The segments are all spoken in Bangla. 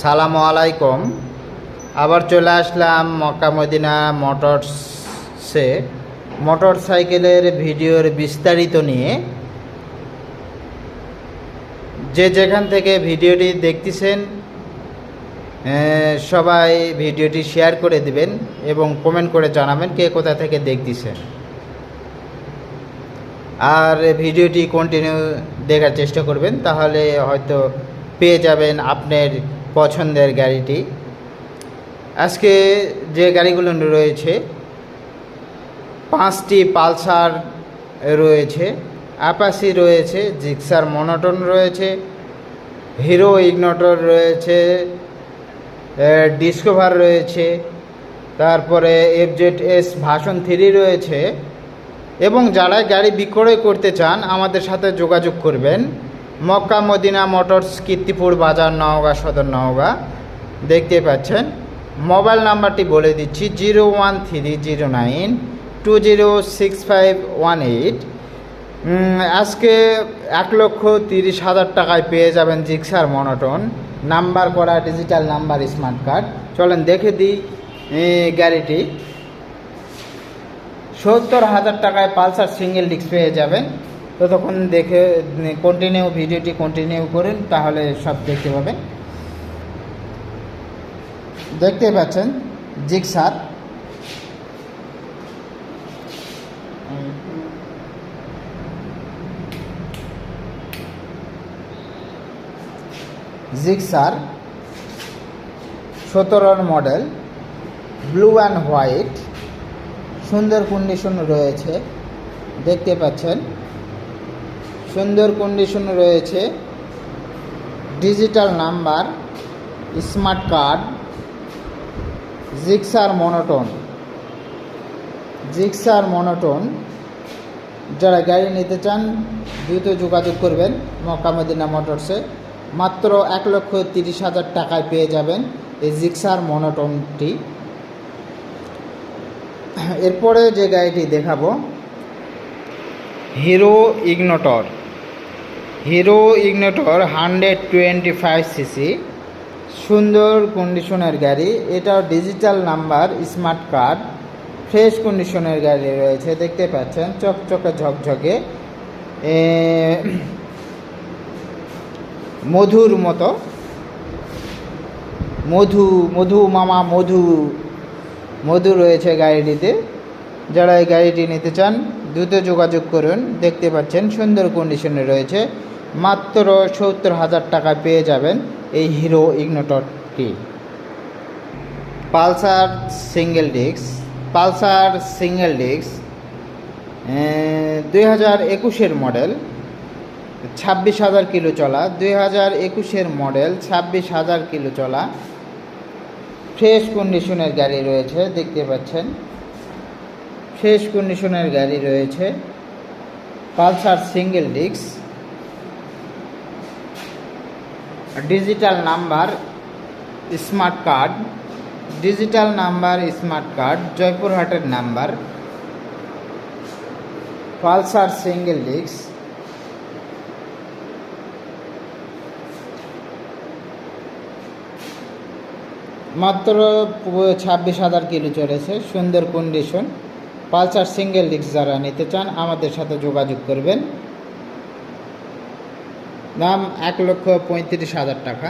সালামু আলাইকুম। আবার চলে আসলাম মক্কা মদিনা মোটরসে মোটর সাইকেলের ভিডিওর বিস্তারিত নিয়ে। যে যেখান থেকে ভিডিওটি দেখতেছেন সবাই ভিডিওটি শেয়ার করে দিবেন এবং কমেন্ট করে জানাবেন কে কোথা থেকে দেখতেছেন। আর ভিডিওটি কন্টিনিউ দেখার চেষ্টা করবেন, তাহলে হয়তো পেয়ে যাবেন আপনার পছন্দের গাড়িটি। আজকে যে গাড়িগুলো রয়েছে, পাঁচটি পালসার রয়েছে আপাসি রয়েছে, জিক্সার মনোটন রয়েছে, হিরো ইগনোটর রয়েছে ডিসকভার রয়েছে, তারপরে এফজেড এস ভাষণ থ্রি রয়েছে, এবং যারা গাড়ি বিক্রয় করতে চান, আমাদের সাথে যোগাযোগ করবেন। Mecca Medina motors Kirtipur Bazar Naogaon Sadar Naogaon. দেখতে পাচ্ছেন, মোবাইল নাম্বারটি বলে দিচ্ছি zero one three zero nine two zero six five one eight. আজকে এক লক্ষ তিরিশ হাজার টাকায় পেয়ে যাবেন জিক্সার মনোটন। নাম্বার করা, ডিজিটাল নাম্বার, স্মার্ট কার্ড। চলেন দেখে দিই গাড়িটি সত্তর হাজার টাকায় পালসার সিঙ্গেল ডিস্ক পেয়ে যাবেন। ততক্ষণ দেখে কন্টিনিউ ভিডিওটি কন্টিনিউ করুন, তাহলে সব দেখতে পাবেন। দেখতে পাচ্ছেন জিক্সার জিক্সার সতেরোর মডেল ব্লু অ্যান্ড হোয়াইট সুন্দর কন্ডিশন রয়েছে, দেখতে পাচ্ছেন। সুন্দর কন্ডিশন রয়েছে। Digital number smart card Gixxer monotone Gixxer monotone যারা গাড়ি নিতে চান, দ্রুত যোগাযোগ করবেন মক্কা মদিনা মোটরসে মাত্র এক লক্ষ তিরিশ হাজার টাকায় পেয়ে যাবেন এই জিক্সার মনোটনটি এরপরে যে গাড়িটি দেখাবো Hero Ignitor Hero Ignitor hundred twenty five CC, সুন্দর কন্ডিশনের গাড়ি, এটাও digital number smart card fresh কন্ডিশনের গাড়ি রয়েছে, দেখতে পাচ্ছেন, চকচকে ঝকঝকে মধুর মতো, মধু মধু মামা, মধু মধু রয়েছে গাড়িটিতে, যারা এই গাড়িটি নিতে চান, দ্রুত যোগাযোগ করুন, দেখতে পাচ্ছেন, সুন্দর কন্ডিশনে রয়েছে। মাত্র সত্তর হাজার টাকা পেয়ে যাবেন এই hero ইগনোটরটি। Pulsar single disc, Pulsar single disc দুই হাজার একুশের মডেল, ছাব্বিশ হাজার কিলো চলা, দুই হাজার একুশের মডেল, ছাব্বিশ হাজার কিলো চলা, ফ্রেশ কন্ডিশনের গাড়ি রয়েছে, দেখতে পাচ্ছেন। ফ্রেশ কন্ডিশনের গাড়ি রয়েছে, Pulsar single disc digital number smart card digital number smart card জয়পুরহাটের নাম্বার পালসার সিঙ্গেল ডিস্ক মাত্র ছাব্বিশ হাজার কিলো চলেছে সুন্দর কন্ডিশন পালসার সিঙ্গেল ডিস্ক যারা নিতে চান, আমাদের সাথে যোগাযোগ করবেন। দাম এক লক্ষ পঁয়ত্রিশ হাজার টাকা।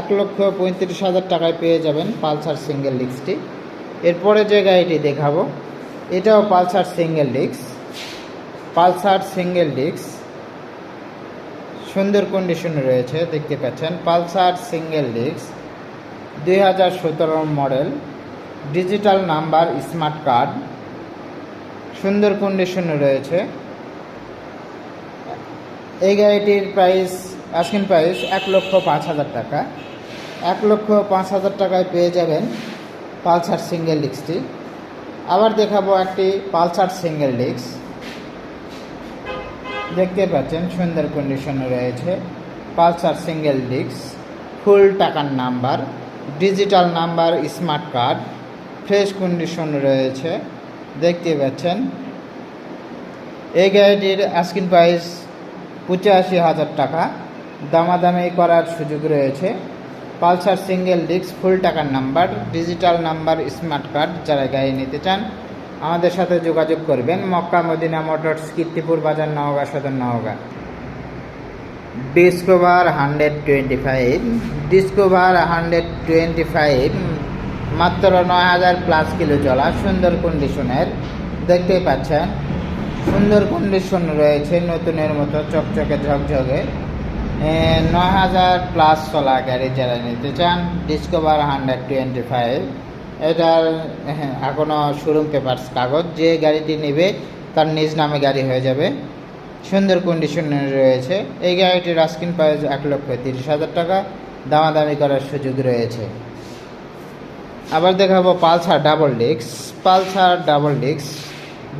এক লক্ষ পঁয়ত্রিশ হাজার টাকায় পেয়ে যাবেন পালসার সিঙ্গেল ডিস্কটি। এরপরে যে গাড়িটি দেখাবো, এটাও Pulsar single disc. Pulsar single disc সুন্দর কন্ডিশনে রয়েছে, দেখতে পাচ্ছেন। পালসার সিঙ্গেল ডিস্ক দুই হাজার সতেরো model digital number smart card সুন্দর কন্ডিশনে রয়েছে। এই গাড়িটির প্রাইস আস্কিন প্রাইস এক লক্ষ পাঁচ হাজার টাকা। এক লক্ষ পাঁচ হাজার টাকায় পেয়ে যাবেন পালসার সিঙ্গেল ডিস্কটি। আবার দেখাবো একটি পালসার সিঙ্গেল ডিস্ক। দেখতে পাচ্ছেন, সুন্দর কন্ডিশনে রয়েছে। পালসার সিঙ্গেল ডিস্ক ফুল টাকার number digital number smart card fresh condition রয়েছে। দেখতে পাচ্ছেন, এই গাড়িটির আস্কিন প্রাইস পঁচাশি হাজার টাকা। দামাদামি করার সুযোগ রয়েছে। পালসার সিঙ্গেল ডিস্ক, ফুল টাকার number, digital number, smart card যারা গাড়ি নিতে চান, আমাদের সাথে যোগাযোগ করবেন। Mecca Medina motors, Kirtipur Bazar, Naogaon Sadar, Naogaon. Discover hundred twenty five, Discover hundred twenty five, মাত্র নয় হাজার প্লাস কিলো চলা সুন্দর কন্ডিশনের দেখতেই পাচ্ছেন সুন্দর কন্ডিশন রয়েছে, নতুনের মতো চকচকে ঝকঝকে। নয় হাজার প্লাস চলা গাড়ি যারা নিতে চান ডিসকভার হান্ড্রেড টোয়েন্টি ফাইভ এটার এখনও শোরুম পেপারস কাগজ, যে গাড়িটি নেবে তার নিজ নামে গাড়ি হয়ে যাবে। সুন্দর কন্ডিশনে রয়েছে। এই গাড়িটির আস্কিন প্রাইস এক লক্ষ তিরিশ হাজার টাকা। দামাদামি করার সুযোগ রয়েছে। আবার দেখাবো Pulsar double disc Pulsar double disc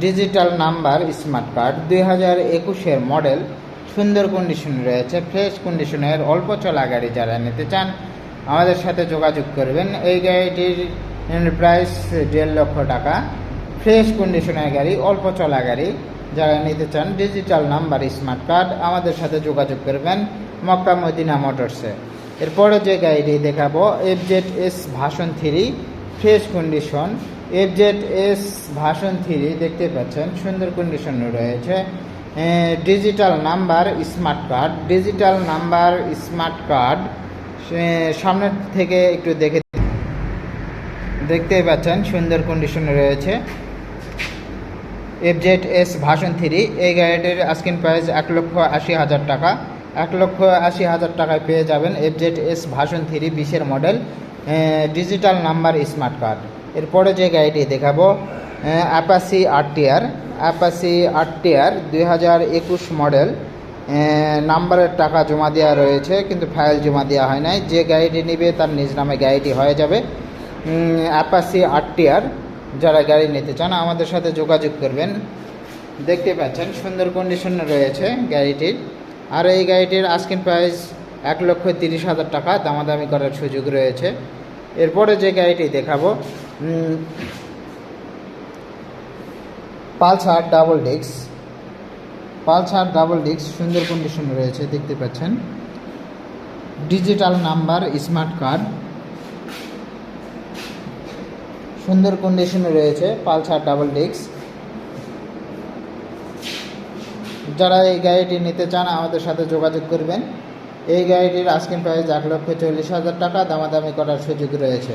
digital number, smart card, দুই হাজার একুশের মডেল, সুন্দর কন্ডিশন রয়েছে ফ্রেশ কন্ডিশনের অল্প চলা গাড়ি যারা নিতে চান, আমাদের সাথে যোগাযোগ করবেন। এই গাড়িটির প্রাইস দেড় লক্ষ টাকা। ফ্রেশ কন্ডিশনের গাড়ি, অল্প চলা গাড়ি যারা নিতে চান ডিজিটাল নাম্বার, স্মার্ট কার্ড, আমাদের সাথে যোগাযোগ করবেন মক্কা মদিনা মোটরসে। এরপরে যে গাড়িটি দেখাবো F Z S version three fresh condition F Z S version three দেখতে পাচ্ছেন, সুন্দর কন্ডিশন রয়েছে। Digital number smart card digital number smart card সামনের থেকে একটু দেখে দেখতেই পাচ্ছেন, সুন্দর কন্ডিশনে রয়েছে। এফজেড এস ভাষণ থ্রি, এই গাড়িটির আস্কিন প্রাইস এক লক্ষ আশি হাজার টাকা। এক লক্ষ আশি হাজার টাকায় পেয়ে যাবেন এফজেড এস ভাষণ থ্রি বিশের model digital number smart card এরপরে যে গাড়িটি দেখাবো অ্যাপাসি আরটিআর অ্যাপাসি আরটিআর দুই হাজার একুশ মডেল নাম্বারের টাকা জমা দেওয়া রয়েছে, কিন্তু ফাইল জমা দেওয়া হয় নাই। যে গাড়িটি নেবে তার নিজ নামে গাড়িটি হয়ে যাবে। অ্যাপাসি আরটিআর যারা গাড়ি নিতে চান, আমাদের সাথে যোগাযোগ করবেন। দেখতে পাচ্ছেন, সুন্দর কন্ডিশনে রয়েছে গাড়িটির। আর এই গাড়িটির আস্কিন প্রাইস এক লক্ষ তিরিশ হাজার টাকা, দামাদামি করার সুযোগ রয়েছে। এরপরে যে গাড়িটি দেখাবো Pulsar double disc, Pulsar double disc সুন্দর কন্ডিশনে রয়েছে, দেখতে পাচ্ছেন। ডিজিটাল নাম্বার স্মার্ট কার্ড সুন্দর কন্ডিশনে রয়েছে পালসার ডাবল ডিস্ক। যারা এই গাড়িটি নিতে চান, আমাদের সাথে যোগাযোগ করবেন। এই গাড়িটির আস্কিন প্রাইস এক লক্ষ চল্লিশ হাজার টাকা, দামাদামি করার সুযোগ রয়েছে।